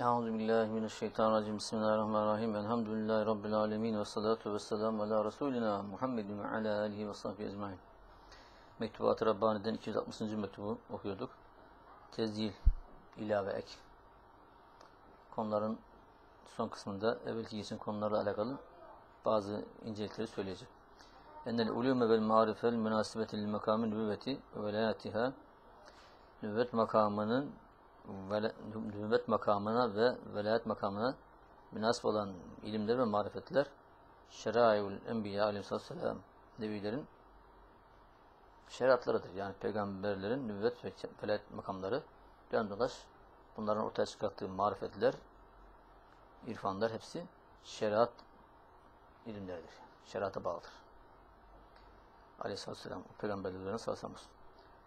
Euzu billahi mineşşeytanirracim. Bismillahirrahmanirrahim. Elhamdülillahi rabbil alamin ve salatu vesselam ala resulina Muhammedin ve ala alihi ve sahbihi ecmaîn. Mektubat-ı Rabbani'den 260. mektubu okuyorduk. Tezyil, ilave ek. Konuların son kısmında evvelki geçen konularla alakalı bazı incelikleri söyleyeceğim. Ennel ulume vel marifel münasibeti lil makamin nübüvveti ve velayatiha nübüvvet makamının nübüvvet makamına ve velayet makamına münasip olan ilimler ve marifetler şeraiul enbiya aleyhisselam nebilerin şeriatlarıdır. Yani peygamberlerin nübüvvet ve velayet makamları dön dolaş bunların ortaya çıkarttığı marifetler irfanlar hepsi şeriat ilimleridir. Şeriata bağlıdır. Aleyhisselatü Vesselam peygamberlerine sallallahu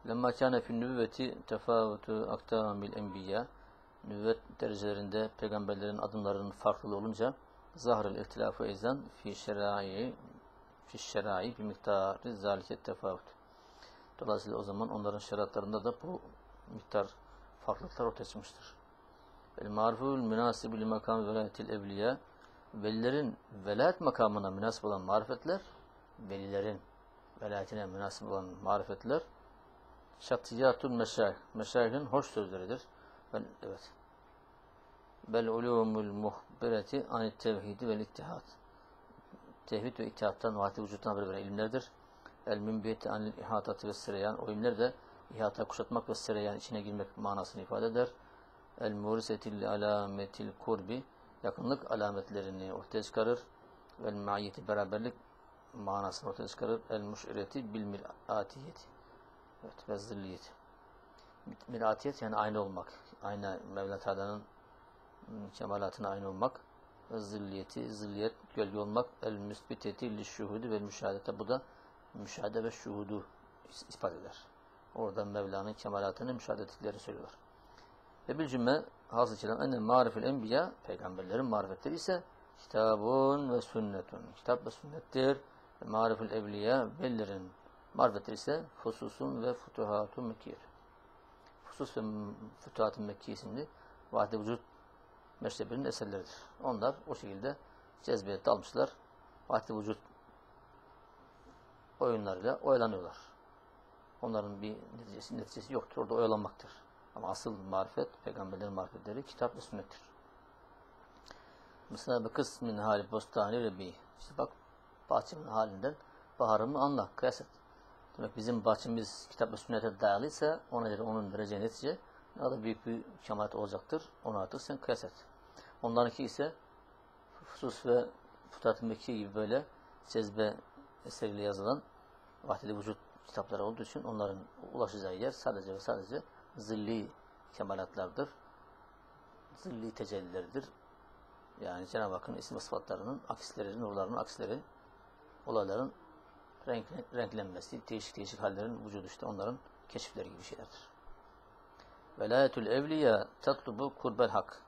Lemma kâne fin nübüvveti tefâvutu aktamil enbiya nübüvvet derecelerinde peygamberlerin adımlarının farklı olunca zahrıl ihtilafı ezan fi şerai fi şerai bir miktarı zaliket tefavut. Dolayısıyla o zaman onların şeriatlarında da bu miktar farklılıklar ortaya çıkmıştır. El marful münasibü li makam velayetil evliya velilerin velayet makamına münasip olan marifetler velilerin velayetine münasip olan marifetler şatiyatun meşayih meşayihin hoş sözleridir. Ben, evet. Bel ulumul muhbireti anit tevhidi vel ittihad. Tevhid ve ittihattan vahdi vücuttan haber veren ilimlerdir. El mümbiyeti anil ihatati ve sereyan. O ilimler de ihata kuşatmak ve sereyan içine girmek manasını ifade eder. El murisetil alametil kurbi. Yakınlık alametlerini ortaya çıkarır. Vel maiyeti beraberlik manasını ortaya çıkarır. El muşireti bil miratiyeti. Evet ve zilliyet. Miratiyet yani aynı olmak. Aynı Mevla Teala'nın kemalatına aynı olmak. Ve zilliyeti, zilliyet, gölge olmak. El müsbiteti li şuhudu ve müşahedete. Bu da müşahede ve şuhudu ispat eder. Orada Mevla'nın kemalatını müşahede ettiklerini söylüyorlar. Ve bir cümle hasıl kelam enne marifil enbiya peygamberlerin marifetleri ise kitabun ve sünnetun. Kitap ve sünnettir. Marifil evliya velilerin marifetleri ise hususun ve futuhatun mekkiye. Husus ve futuhatun mekkiye isimli vahde vücut meşrebinin eserleridir. Onlar o şekilde cezbeye dalmışlar. Vahde vücut oyunlarıyla oyalanıyorlar. Onların bir neticesi, neticesi yoktur. Orada oyalanmaktır. Ama asıl marifet, peygamberlerin marifetleri kitap ve sünnettir. Mesela bir kısmın hali bostani rebi. İşte bak bahçemin halinden baharımı anla, kıyas et. Demek bizim bahçemiz kitap ve sünnete dayalıysa ona göre onun vereceği netice ne kadar büyük bir kemalat olacaktır. Onu artık sen kıyas et. Onlarınki ise husus ve Mekki gibi böyle cezbe eseriyle yazılan vahdeli vücut kitapları olduğu için onların ulaşacağı yer sadece ve sadece zilli kemalatlardır. Zilli tecellileridir. Yani Cenab-ı Hakk'ın isim ve sıfatlarının aksleri, nurlarının aksleri, olayların renk, renklenmesi, değişik değişik hallerin vücudu işte onların keşifleri gibi şeylerdir. Velayetül evliya tatlubu kurbel hak.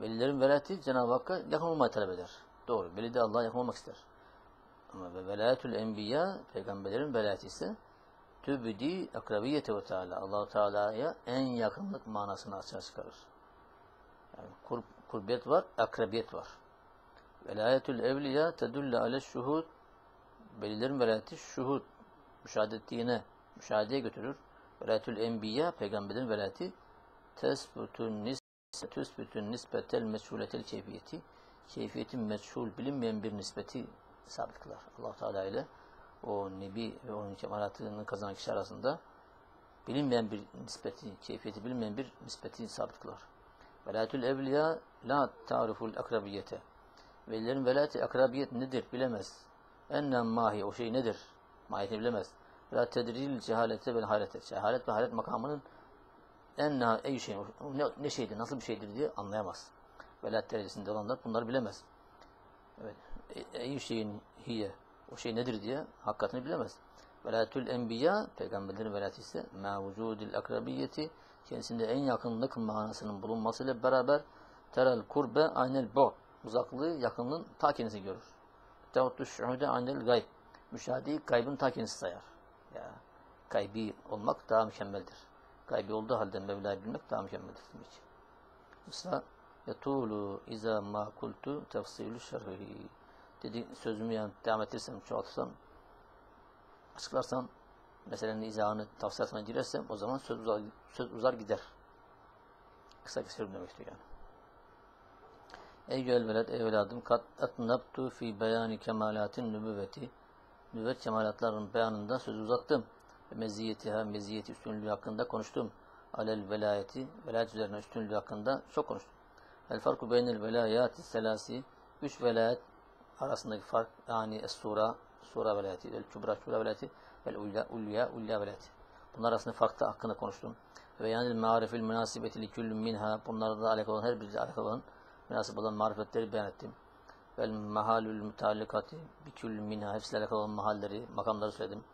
Velilerin velayeti Cenab-ı Hakk'a yakın olmayı talep eder. Doğru. Veli de Allah'a yakın olmak ister. Ama ve velayetül enbiya peygamberlerin velayeti ise tübdi akrabiyete ve teala. Allahu Teala'ya en yakınlık manasını açığa çıkarır. Yani kur, kurbiyet var, akrabiyet var. Velayetül evliya tedülle ale şuhud Velilerin velayeti şuhud, müşahede ettiğine, müşahedeye götürür. Velayetül enbiya, peygamberin velayeti tesbutun nis tesbutun nisbetel meçhuletel keyfiyeti keyfiyetin meçhul bilinmeyen bir nispeti sabit allah Teala ile o nebi ve onun kemalatını kazanan kişi arasında bilinmeyen bir nispeti, keyfiyeti bilinmeyen bir nispeti sabit kılar. Velayetül evliya la tariful akrabiyete. Velilerin velayeti akrabiyet nedir bilemez. Ennen mahi o şey nedir? Mahiyetini bilemez. La tedril cehalete vel hayrete. Cehalet ve hayret makamının enna ey şey ne, ne şeydir, nasıl bir şeydir diye anlayamaz. Velayet derecesinde olanlar bunları bilemez. Evet. Ey şeyin hiye o şey nedir diye hakikatini bilemez. Velayetül enbiya peygamberlerin velayeti ise ma vücudil akrabiyeti kendisinde en yakınlık manasının bulunmasıyla beraber terel kurbe aynel bu uzaklığı yakınlığın ta kendisi görür. Tevattu şuhude anel gayb. Müşahedeyi gaybın ta kendisi sayar. Ya, gaybi olmak daha mükemmeldir. Gaybi olduğu halde Mevla'yı bilmek daha mükemmeldir demek. Mesela yetulu iza ma kultu tefsilü şerhi. Dedi sözümü yani devam ettirsem, çoğaltırsam, açıklarsam, meselenin izahını tavsiyatına girersem o zaman söz uzar, söz uzar gider. Kısa kesiyorum demek yani. Eyyüel veled evladım kat etnabtu fi beyani kemalatin nübüvveti nübüvvet kemalatların beyanında söz uzattım. Ve meziyetiha meziyeti üstünlüğü hakkında konuştum. Alel velayeti velayet üzerine üstünlüğü hakkında çok konuştum. El farku beynel velayati selasi üç velayet arasındaki fark yani es-sura sura velayeti, el kübra velayeti vel ulya ulya velayeti. Bunlar arasında farklı hakkında konuştum. Ve yani marifil münasibeti li küllün minha bunlarla alakalı olan her biri alakalı olan münasip olan marifetleri beyan ettim. Vel mahalül mütallikati bi küllün minha hepsiyle alakalı olan mahalleri, makamları söyledim.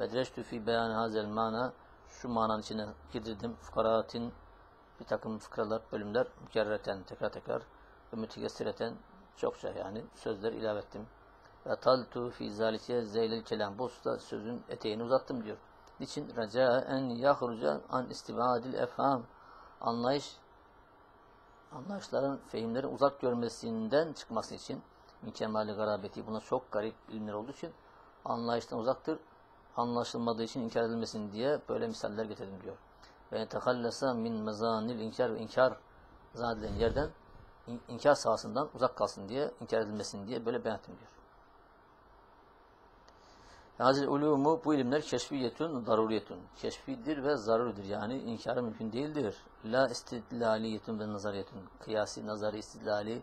Ve direçtü fi beyan hazel mana şu mananın içine girdirdim. Fukaratin bir takım fıkralar, bölümler mükerreten, tekrar tekrar ve mütekessireten çokça yani sözler ilave ettim. Ve taltu fi zalike zeylel kelam. Bu usta sözün eteğini uzattım diyor. Niçin? Reca en yahruca an istibadil efham. Anlayış, anlayışların, fehimlerin uzak görmesinden çıkması için mükemmeli garabeti buna çok garip ilimler olduğu için anlayıştan uzaktır. Anlaşılmadığı için inkar edilmesin diye böyle misaller getirdim diyor. Ve tekallesa min mezanil inkar ve inkar zannedilen yerden in- inkar sahasından uzak kalsın diye, inkar edilmesin diye böyle beyan diyor. Hazil ulumu bu ilimler keşfiyetun, daruriyetun. Keşfidir ve zaruridir. Yani inkarı mümkün değildir. La istidlaliyetun ve nazariyetun. Kıyasi, nazari, istidlali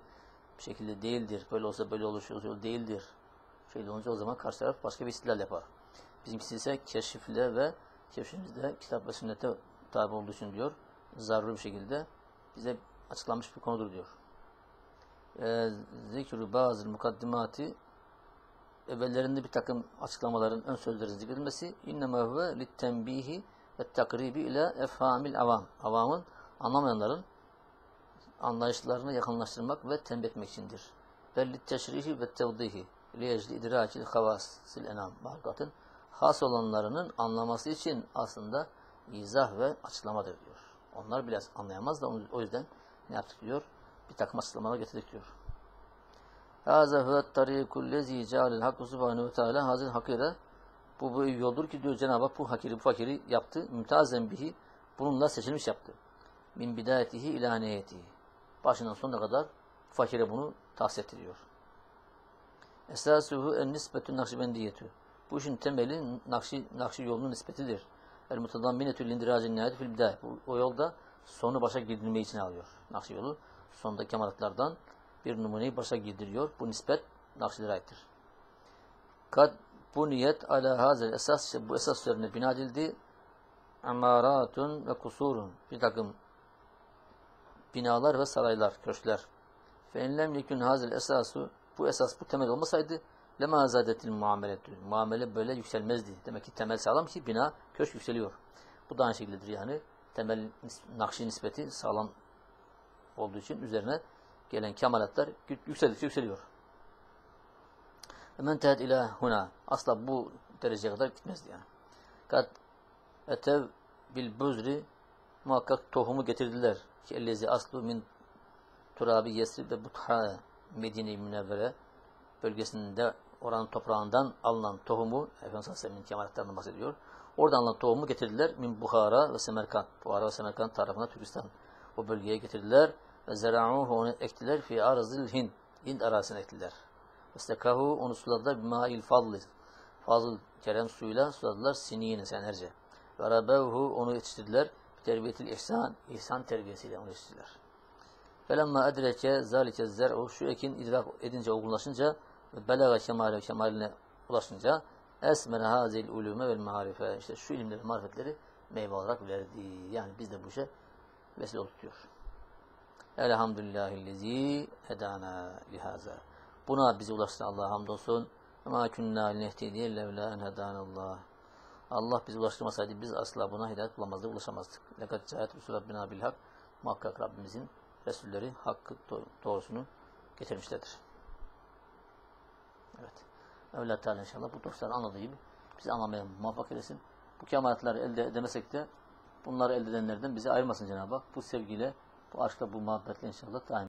bir şekilde değildir. Böyle olsa böyle olur, olsa değildir. Şöyle olunca o zaman karşı taraf başka bir istidlal yapar. Bizimkisi ise keşifle ve keşfimizde kitap ve sünnete tabi olduğu için diyor. Zaruri bir şekilde bize açıklanmış bir konudur diyor. Ee, Zikrü bazı mukaddimati evvellerinde bir takım açıklamaların ön sözlerin zikredilmesi innema huve littenbihi ve takribi ile efhamil avam. Avamın anlamayanların anlayışlarını yakınlaştırmak ve tembih etmek içindir. Ve litteşrihi ve tevdihi liyecli idrakil havasil enam. Mahlukatın has olanlarının anlaması için aslında izah ve açıklamadır diyor. Onlar bile anlayamaz da o yüzden ne yaptık diyor? Bir takım açıklamalar getirdik diyor. Hâzâ huvet tarîkul lezî cealel hakkı subhanehu ve teâlâ hazil hakire bu, bu yoldur ki diyor Cenab-ı Hak bu hakiri bu fakiri yaptı. Mümtazen bihi bununla seçilmiş yaptı. Min bidayetihi ila nihayetihi. Başından sonuna kadar fakire bunu tahsis ettiriyor. Esasuhu en nispetü nakşibendiyetü. Bu işin temeli nakşi, nakşi yolunun nispetidir. El mutadamminetü lindiracin nihayeti fil bidayet. Bu, o yolda sonu başa girdirmeyi için alıyor. Nakşi yolu sondaki kemalatlardan bir numuneyi başa girdiriyor. Bu nispet Nakşilere aittir. Kad bu niyet ala hazel esas bu esas üzerine bina edildi. Amaratun ve kusurun. Bir takım binalar ve saraylar, köşkler. Fe enlem yekun hazel esasu bu esas bu temel olmasaydı lema zadetil muameletü. Muamele böyle yükselmezdi. Demek ki temel sağlam ki bina, köşk yükseliyor. Bu da aynı şekildedir yani. Temel nakşi nispeti sağlam olduğu için üzerine gelen kemalatlar yükseldikçe yükseliyor. Men tehet ila huna. Asla bu dereceye kadar gitmezdi yani. Kat etev bil buzri muhakkak tohumu getirdiler. Ki ellezi aslu min turabi yesrib ve butha Medine-i Münevvere bölgesinde oranın toprağından alınan tohumu Efendimiz Aleyhisselam'ın kemalatlarından bahsediyor. Oradan alınan tohumu getirdiler. Min Buhara ve Semerkant. Buhara ve Semerkant tarafına Türkistan o bölgeye getirdiler. Ve zera'uhu onu ektiler. Fi arzil Hind. Hind arazisine ektiler. Vestekahu onu suladılar. Bimâil fadli. Fazıl kerem suyuyla suladılar. Sinine senelerce. Ve rabevhu onu yetiştirdiler. Terbiyetil ihsan. ihsan terbiyesiyle onu yetiştirdiler. Felemma edreke zalike zer'u şu ekin idrak edince olgunlaşınca ve belaga kemale kemaline ulaşınca esmene hazil ulume vel marife işte şu ilimleri marifetleri meyve olarak verdi. Yani biz de bu işe vesile diyor. Elhamdülillahillezi hedana lihaza. Buna bizi ulaştıran Allah'a hamdolsun. Ama künna nehtediye levla en hedanallah. Allah bizi ulaştırmasaydı biz asla buna hidayet bulamazdık, ulaşamazdık. Lekad cahet Resul Rabbina bil hak. Muhakkak Rabbimizin Resulleri hakkı doğrusunu getirmişlerdir. Evet. Evlat Teala inşallah bu dostların anladığı gibi bizi anlamaya muvaffak eylesin. Bu kemaletleri elde edemesek de bunları elde edenlerden bizi ayırmasın Cenab-ı Hak. Bu sevgiyle Bu aşkla bu muhabbetle inşallah daim.